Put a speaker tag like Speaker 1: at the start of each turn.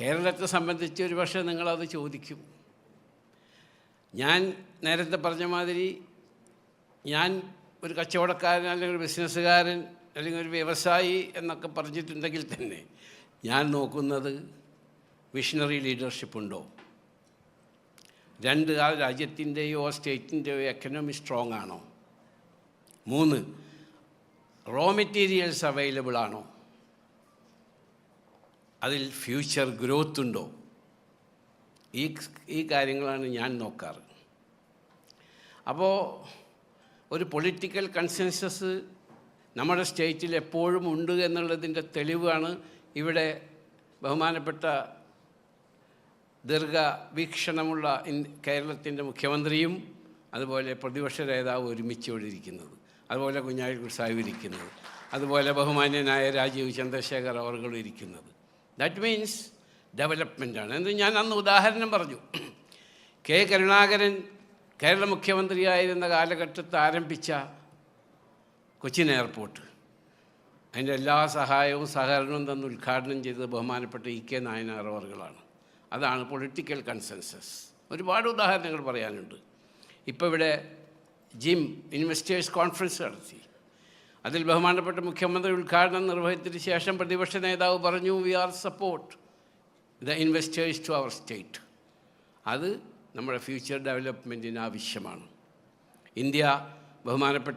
Speaker 1: കേരളത്തെ സംബന്ധിച്ച് ഒരു പക്ഷേ നിങ്ങളത് ചോദിക്കും. ഞാൻ നേരത്തെ പറഞ്ഞ മാതിരി ഞാൻ ഒരു കച്ചവടക്കാരൻ അല്ലെങ്കിൽ ഒരു ബിസിനസ്സുകാരൻ അല്ലെങ്കിൽ ഒരു വ്യവസായി എന്നൊക്കെ പറഞ്ഞിട്ടുണ്ടെങ്കിൽ തന്നെ ഞാൻ നോക്കുന്നത് വിഷണറി ലീഡർഷിപ്പ് ഉണ്ടോ? രണ്ട് ആ രാജ്യത്തിന്റെയോ സ്റ്റേറ്റിന്റെയോ എക്കണോമി സ്ട്രോങ് ആണോ? മൂന്ന് റോ മെറ്റീരിയൽസ് അവൈലബിൾ ആണോ? അതിൽ ഫ്യൂച്ചർ ഗ്രോത്ത് ഉണ്ടോ? ഈ ഈ കാര്യങ്ങളാണ് ഞാൻ നോക്കാറ്. അപ്പോൾ ഒരു പൊളിറ്റിക്കൽ കൺസെൻസസ് നമ്മുടെ സ്റ്റേറ്റിൽ എപ്പോഴും ഉണ്ട് എന്നുള്ളതിന്റെ തെളിവാണ് ഇവിടെ ബഹുമാനപ്പെട്ട ദീർഘ വീക്ഷണമുള്ള കേരളത്തിന്റെ മുഖ്യമന്ത്രിയും അതുപോലെ പ്രതിപക്ഷ നേതാവ് ഒരുമിച്ച് ഇരിക്കുന്നത്. അതുപോലെ കുഞ്ഞാലിക്കുട്ടി സാഹിബ് ഇരിക്കുന്നത്. അതുപോലെ ബഹുമാന്യനായ രാജീവ് ചന്ദ്രശേഖർ അവർകളും ഇരിക്കുന്നത്. ദാറ്റ് മീൻസ് ഡെവലപ്മെന്റാണ് എന്ന് ഞാൻ അന്ന് ഉദാഹരണം പറഞ്ഞു. കെ കരുണാകരൻ കേരള മുഖ്യമന്ത്രിയായിരുന്ന കാലഘട്ടത്ത് ആരംഭിച്ച കൊച്ചിൻ എയർപോർട്ട്. അതിന്റെ എല്ലാ സഹായവും സഹകരണവും തന്ന് ഉദ്ഘാടനം ചെയ്തത് ബഹുമാനപ്പെട്ട ഇ കെ നായനാർ അവർകളാണ്. അതാണ് പൊളിറ്റിക്കൽ കൺസെൻസസ്. ഒരുപാട് ഉദാഹരണങ്ങൾ പറയാനുണ്ട്. ഇപ്പോൾ ഇവിടെ ജിം ഇൻവെസ്റ്റേഴ്സ് കോൺഫറൻസ് നടത്തി. അതിൽ ബഹുമാനപ്പെട്ട മുഖ്യമന്ത്രി ഉദ്ഘാടനം നിർവഹിച്ചതിന് ശേഷം പ്രതിപക്ഷ നേതാവ് പറഞ്ഞു we are support the investors to our state അത് നമ്മുടെ ഫ്യൂച്ചർ ഡെവലപ്മെന്റിന് ആവശ്യമാണ്. ഇന്ത്യ ബഹുമാനപ്പെട്ട